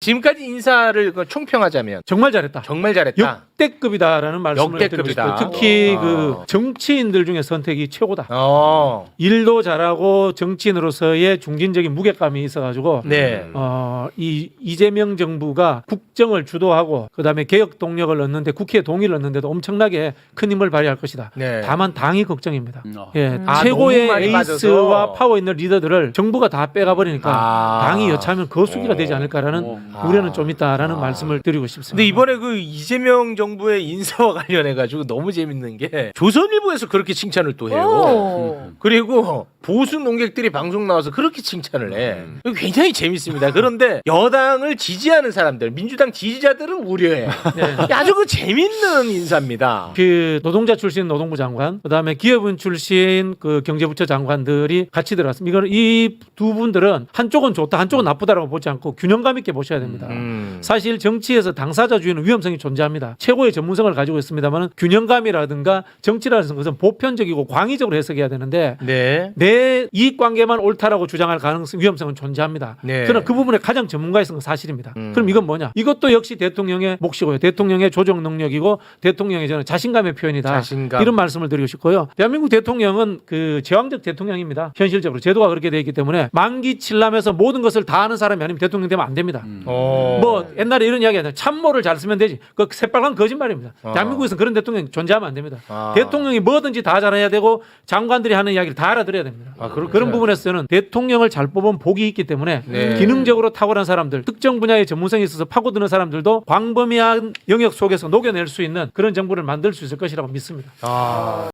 지금까지 인사를 그 총평하자면 정말 잘했다. 정말 잘했다. 역대급이다라는 말씀을 역대급이다. 싶어요. 특히 어. 그 정치인들 중에 선택이 최고다. 어. 일도 잘하고 정치인으로서의 중진적인 무게감이 있어가지고 네. 어, 이 이재명 정부가 국정을 주도하고 그다음에 개혁 동력을 얻는데 국회 동의를 얻는데도 엄청나게 큰 힘을 발휘할 것이다. 네. 다만 당이 걱정입니다. 어. 예, 아, 최고의 너무 많이 에이스와 빠져서. 파워 있는 리더들을 정부가 다 빼가 버리니까 아. 당이 여차하면 거수기가 되지 않을까라는 어. 우려는 좀 있다라는 아. 말씀을 드리고 싶습니다. 근데 이번에 그 이재명 정 부의 인사와 관련해 가지고 너무 재밌는 게 조선일보에서 그렇게 칭찬을 또 해요. 오. 그리고 보수 농객들이 방송 나와서 그렇게 칭찬을 해. 음. 이거 굉장히 재밌습니다. 그런데 여당을 지지하는 사람들, 민주당 지지자들은 우려해. 네. 아주 그 재밌는 인사입니다. 그 노동자 출신 노동부 장관, 그다음에 기업인 출신 그 경제부처 장관들이 같이 들어왔습니다. 이거는 이두 분들은 한쪽은 좋다, 한쪽은 나쁘다라고 보지 않고 균형감 있게 보셔야 됩니다. 음. 사실 정치에서 당사자주의는 위험성이 존재합니다. 최고의 전문성을 가지고 있습니다만 균형감이라든가 정치라는 것은 보편적이고 광의적으로 해석해야 되는데 네. 내 이익 관계만 옳다라고 주장할 가능성 위험성은 존재합니다. 네. 그러나 그 부분에 가장 전문가이신 건 사실입니다. 음. 그럼 이건 뭐냐? 이것도 역시 대통령의 몫이고요. 대통령의 조정 능력이고 대통령의 저는 자신감의 표현이다. 자신감. 이런 말씀을 드리고 싶고요. 대한민국 대통령은 그 제왕적 대통령입니다. 현실적으로 제도가 그렇게 되어 있기 때문에 만기 칠남에서 모든 것을 다 아는 사람이 아니면 대통령 되면 안 됩니다. 어. 뭐 옛날에 이런 이야기 하잖아요. 참모를 잘 쓰면 되지. 그 새빨간 거짓말입니다. 어. 대한민국에서는 그런 대통령이 존재하면 안 됩니다. 아. 대통령이 뭐든지 다 잘해야 되고 장관들이 하는 이야기를 다 알아들어야 됩니다. 아, 그렇구나. 그런 부분에서는 대통령을 잘 뽑은 복이 있기 때문에 네. 기능적으로 탁월한 사람들, 특정 분야의 전문성이 있어서 파고드는 사람들도 광범위한 영역 속에서 녹여낼 수 있는 그런 정부를 만들 수 있을 것이라고 믿습니다. 아.